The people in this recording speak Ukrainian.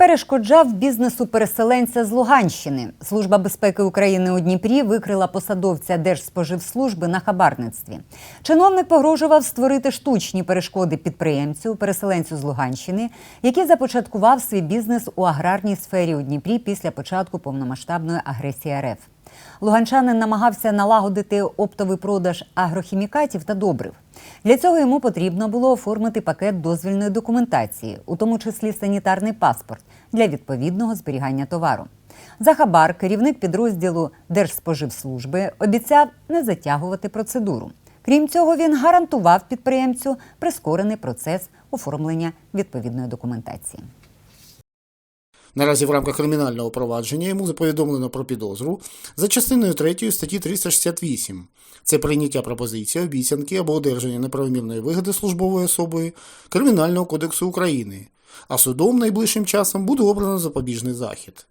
Перешкоджав бізнесу переселенця з Луганщини. Служба безпеки України у Дніпрі викрила посадовця Держспоживслужби на хабарництві. Чиновник погрожував створити штучні перешкоди підприємцю, переселенцю з Луганщини, який започаткував свій бізнес у аграрній сфері у Дніпрі після початку повномасштабної агресії РФ. Луганчанин намагався налагодити оптовий продаж агрохімікатів та добрив. Для цього йому потрібно було оформити пакет дозвільної документації, у тому числі санітарний паспорт для відповідного зберігання товару. За хабар керівник підрозділу Держспоживслужби обіцяв не затягувати процедуру. Крім цього, він гарантував підприємцю прискорений процес оформлення відповідної документації. Наразі в рамках кримінального провадження йому повідомлено про підозру за частиною 3 статті 368. Це прийняття пропозиції, обіцянки або одержання неправомірної вигоди службовою особою Кримінального кодексу України. А судом найближчим часом буде обрано запобіжний захід.